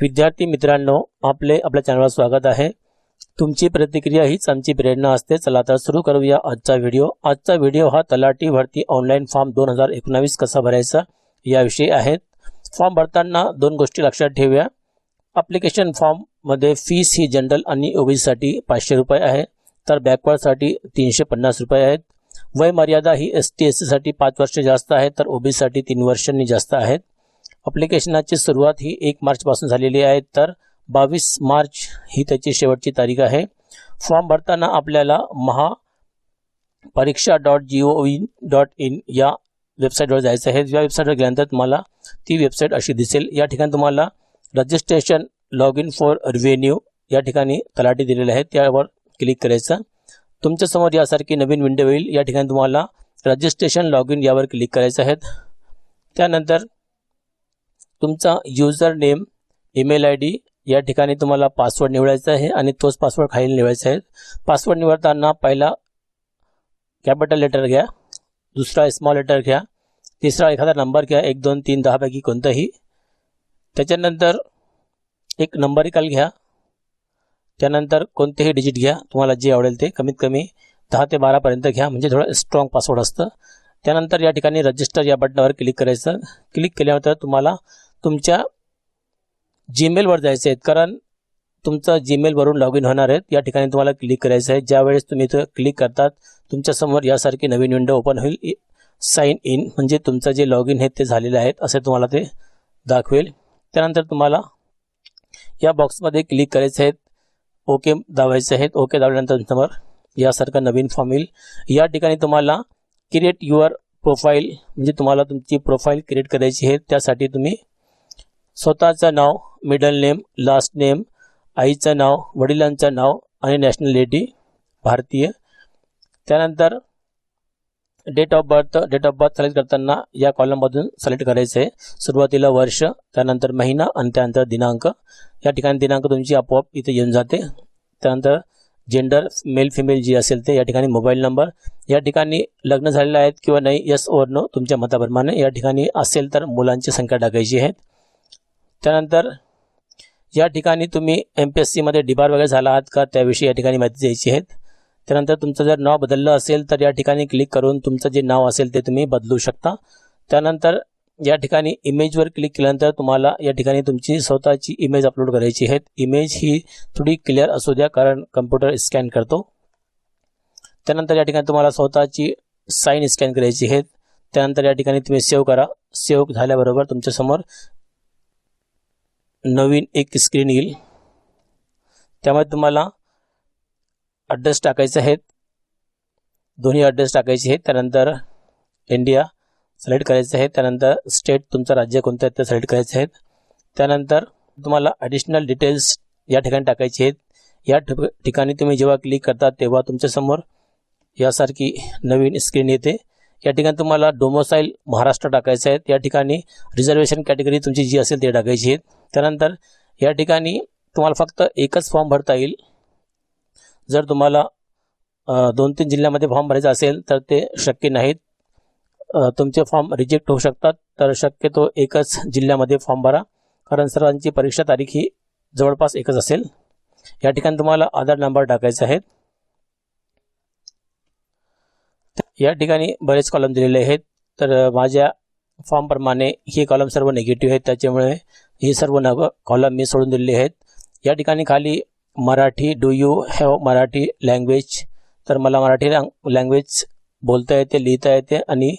विद्यार्थी मित्रांनो आपले आपल्या चॅनलवर स्वागत आहे. तुमची प्रतिक्रिया हीच आमची प्रेरणा असते. चला तर सुरू करूया आजचा व्हिडिओ. आजचा व्हिडिओ हा तलाठी भरती ऑनलाईन फॉर्म दोन हजार एकोणावीस कसा भरायचा याविषयी आहे. फॉर्म भरताना दोन गोष्टी लक्षात ठेवूया. ॲप्लिकेशन फॉर्ममध्ये फीस ही जनरल आणि ओबीसीसाठी पाचशे रुपये आहे. तर बॅकवर्डसाठी तीनशे पन्नास रुपये आहेत. वय मर्यादा ही एस टी एस सीसाठी पाच वर्ष जास्त आहे. तर ओबीसीसाठी तीन वर्षांनी जास्त आहेत. अप्लिकेशनाची सुरुवात ही एक मार्चपासून झालेली आहे तर बावीस मार्च ही त्याची शेवटची तारीख आहे. फॉर्म भरताना आपल्याला Maha Pariksha dot G O in dot in या वेबसाईटवर जायचं आहे. या वेबसाईटवर गेल्यानंतर तुम्हाला ती वेबसाईट अशी दिसेल. या ठिकाणी तुम्हाला registration log in for revenue या ठिकाणी तलाठी दिलेले आहेत. त्यावर क्लिक करायचं. तुमच्यासमोर यासारखी नवीन विंडो होईल या ठिकाणी तुम्हाला रजिस्ट्रेशन लॉग इन यावर क्लिक करायचं आहे. त्यानंतर तुमचा user name email I D या ठिकाणी तुम्हाला पासवर्ड निवडायचा आहे आणि तोच पासवर्ड खाली निवडायचा आहे. पासवर्ड निवडताना पहिला कॅपिटल लेटर घ्या दुसरा स्मॉल लेटर घ्या तिसरा एखादा नंबर घ्या एक दोन तीन दहापैकी कोणताही. त्याच्यानंतर एक नंबर काल घ्या त्यानंतर कोणतेही डिजिट घ्या तुम्हाला जे आवडेल ते कमीत कमी दहा ते बारापर्यंत घ्या म्हणजे थोडं स्ट्रॉंग पासवर्ड असतं. त्यानंतर या ठिकाणी रजिस्टर या बटनावर क्लिक करायचं. क्लिक केल्यानंतर तुम्हाला तुमच्या जीमेलवर जायचं आहे. कारण तुमचं जीमेलवरून लॉग इन होणार आहेत या ठिकाणी तुम्हाला क्लिक करायचं आहे. ज्यावेळेस तुम्ही इथं क्लिक करतात तुमच्यासमोर यासारखी नवीन विंडो ओपन होईल. साईन इन म्हणजे तुमचं जे लॉग इन आहे ते झालेलं आहेत असे तुम्हाला ते दाखवेल. त्यानंतर तुम्हाला या बॉक्समध्ये क्लिक करायचे आहेत ओके दाबायचे आहेत ओके दाबल्यानंतर तुमच्यावर यासारखं नवीन फॉर्म येईल. या ठिकाणी तुम्हाला क्रिएट युअर प्रोफाईल म्हणजे तुम्हाला तुमची प्रोफाईल क्रिएट करायची आहे. त्यासाठी तुम्ही स्वतःचं नाव मिडल नेम लास्ट नेम आईचं नाव वडिलांचं नाव आणि नॅशनॅलिटी भारतीय. त्यानंतर date of birth date of birth select करताना या कॉलममधून सिलेक्ट करायचं आहे सुरुवातीला वर्ष त्यानंतर महिना आणि त्यानंतर दिनांक. या ठिकाणी दिनांक तुमची आपोआप इथे येऊन जाते. त्यानंतर जेंडर मेल फिमेल जी असेल ते या ठिकाणी मोबाईल नंबर या ठिकाणी लग्न झालेलं आहेत किंवा नाही यस ओर नो तुमच्या मताप्रमाणे या ठिकाणी असेल तर मुलांची संख्या टाकायची आहे. त्यानंतर या ठिकाणी तुम्ही एम पी एस सीमध्ये डिबार वगैरे झाला आहात का? त्याविषयी या ठिकाणी माहिती द्यायची आहेत त्यानंतर तुमचं जर नाव बदललं असेल तर या ठिकाणी क्लिक करून तुमचं जे नाव असेल ते तुम्ही बदलू शकता. त्यानंतर या ठिकाणी इमेजवर क्लिक केल्यानंतर तुम्हाला या ठिकाणी तुमची स्वतःची इमेज अपलोड करायची आहे. इमेज ही थोडी क्लिअर असू द्या कारण कम्प्युटर स्कॅन करतो. त्यानंतर या ठिकाणी तुम्हाला स्वतःची साईन स्कॅन करायची आहे. त्यानंतर या ठिकाणी तुम्ही सेव्ह करा. सेव्ह झाल्याबरोबर तुमच्यासमोर नवीन एक स्क्रीन येईल. त्यामध्ये तुम्हाला ॲड्रेस टाकायचे आहेत. दोन्ही ॲड्रेस टाकायचे आहेत. त्यानंतर इंडिया सिलेक्ट करायचं आहे त्यानंतर स्टेट तुमचं राज्य कोणतं आहे ते सिलेक्ट करायचं आहेत. त्यानंतर तुम्हाला ॲडिशनल डिटेल्स या ठिकाणी टाकायचे आहेत. या ठिकाणी तुम्ही जेव्हा क्लिक करता तेव्हा तुमच्यासमोर यासारखी नवीन स्क्रीन येते. या ठिकाणी तुम्हाला डोमोसाईल महाराष्ट्र टाकायचं आहे. या ठिकाणी रिझर्वेशन कॅटेगरी तुमची जी असेल ते टाकायची आहे. त्यानंतर या ठिकाणी तुम्हाला फक्त एकच फॉर्म भरता येईल. जर तुम्हाला दोन तीन जिल्ह्यामध्ये फॉर्म भरायचा असेल तर ते शक्य नाहीत. तुमचे फॉर्म रिजेक्ट होऊ शकतात. तर शक्यतो एकच जिल्ह्यामध्ये फॉर्म भरा. कारण सर्वांची परीक्षा तारीख ही जवळपास एकच असेल. या ठिकाणी तुम्हाला आधार नंबर टाकायचा आहे. या ठिकाणी बरेच कॉलम दिलेले आहेत. तर माझ्या फॉर्मप्रमाणे हे कॉलम सर्व निगेटिव्ह आहेत. त्याच्यामुळे हे सर्व नव कॉलम मी सोडून दिलेले आहेत. या ठिकाणी खाली Marathi do you have Marathi language तर मला मराठी लँग्वेज बोलता येते लिहिता येते आणि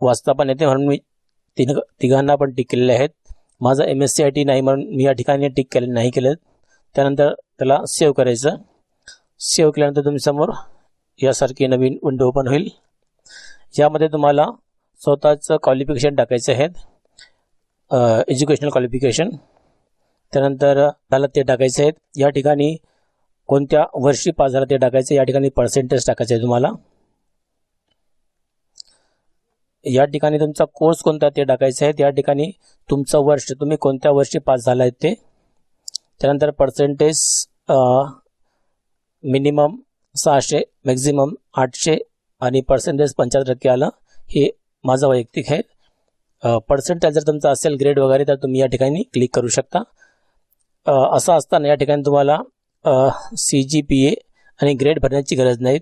वाचता पण येते म्हणून मी तिघ तिघांना पण टिक केलेले आहेत. माझा M S C I T नाही म्हणून मी या ठिकाणी टिक केले नाही केलं त्यानंतर त्याला सेव्ह करायचं. सेव्ह केल्यानंतर तुम्ही समोर यासारखी नवीन विंडो ओपन होईल. यामध्ये तुम्हाला स्वतःचं क्वालिफिकेशन टाकायचं आहेत. एज्युकेशनल क्वालिफिकेशन त्यानंतर त्याला ते टाकायचे आहेत. या ठिकाणी कोणत्या वर्षी पास झाला ते टाकायचं. या ठिकाणी पर्सेंटेज टाकायचं आहे तुम्हाला. या ठिकाणी तुमचा कोर्स कोणता ते टाकायचं आहे या ठिकाणी तुमचं वर्ष तुम्ही कोणत्या वर्षी पास झाला आहे ते. त्यानंतर पर्सेंटेज मिनिमम सहाशे मॅक्झिमम आठशे आणि पर्सेंटेज पंच्याहत्तर टक्के आलं हे माझं वैयक्तिक आहे. पर्सेंटेज जर तुमचा असेल ग्रेड वगैरे तर तुम्ही या ठिकाणी क्लिक करू शकता. असं असताना या ठिकाणी तुम्हाला सी जी पी ए आणि ग्रेड भरण्याची गरज नाही.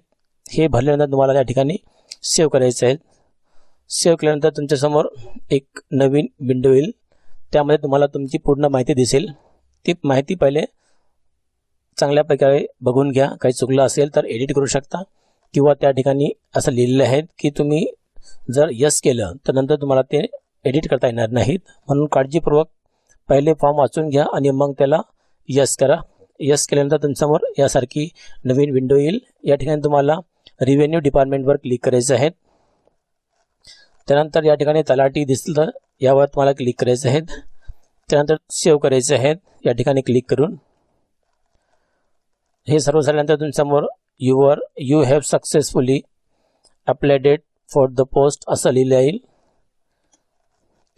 हे भरल्यानंतर तुम्हाला त्या ठिकाणी सेव्ह करायचं आहे. सेव्ह केल्यानंतर तुमच्यासमोर एक नवीन विंडो येईल. त्यामध्ये तुम्हाला तुमची पूर्ण माहिती दिसेल. ती माहिती पहिले चांगल्या प्रकारे बघून घ्या. काही चुकलं असेल तर एडिट करू शकता. किंवा त्या ठिकाणी असं लिहिलेलं आहे की तुम्ही जर यस केलं तर नंतर तुम्हाला ते एडिट करता येणार नाहीत. म्हणून काळजीपूर्वक पहिले फॉर्म वाचून घ्या आणि मग त्याला यस करा. यस केल्यानंतर तुमच्यासमोर यासारखी नवीन विंडो येईल. या ठिकाणी तुम्हाला रिव्हेन्यू डिपार्टमेंटवर क्लिक करायचं आहे. त्यानंतर या ठिकाणी तलाठी दिसलं यावर तुम्हाला क्लिक करायचं आहे. त्यानंतर सेव्ह करायचे आहेत या ठिकाणी क्लिक करून हे सर्व झाल्यानंतर तुमच्यासमोर your you have successfully applied for the post असं लिहिलं येईल.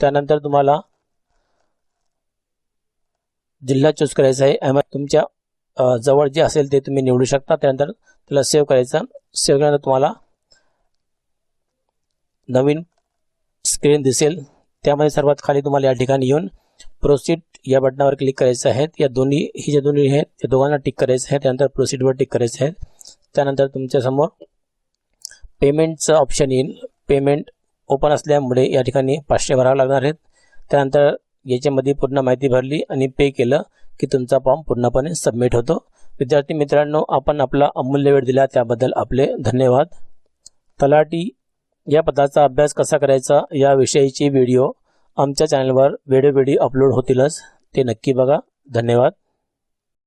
त्यानंतर तुम्हाला जिल्हा चूज करायचा आहे. एम तुमच्या जवळ जे असेल ते तुम्ही निवडू शकता. त्यानंतर त्याला सेव्ह करायचं. सेव्ह केल्यानंतर तुम्हाला नवीन स्क्रीन दिसेल. त्यामध्ये सर्वात खाली तुम्हाला या ठिकाणी येऊन प्रोसीड या बटनावर क्लिक करायचं आहे. या दोन्ही ही जे दोन्ही आहेत त्या दोघांना टिक करायचं आहे. त्यानंतर प्रोसीडवर टिक करायचं आहे. त्यानंतर तुमच्यासमोर पेमेंटचं ऑप्शन येईल. पेमेंट ओपन असल्यामुळे या ठिकाणी पाचशे भरावं लागणार आहेत. त्यानंतर याच्यामध्ये पूर्ण माहिती भरली आणि पे केलं की तुमचा फॉर्म पूर्णपणे सबमिट होतो. विद्यार्थी मित्रांनो आपण आपला अमूल्य वेळ दिला त्याबद्दल आपले धन्यवाद. तलाठी या पदाचा अभ्यास कसा करायचा याविषयीची व्हिडिओ आमच्या चॅनलवर वेळोवेळी अपलोड होतीलच ते नक्की बघा. धन्यवाद.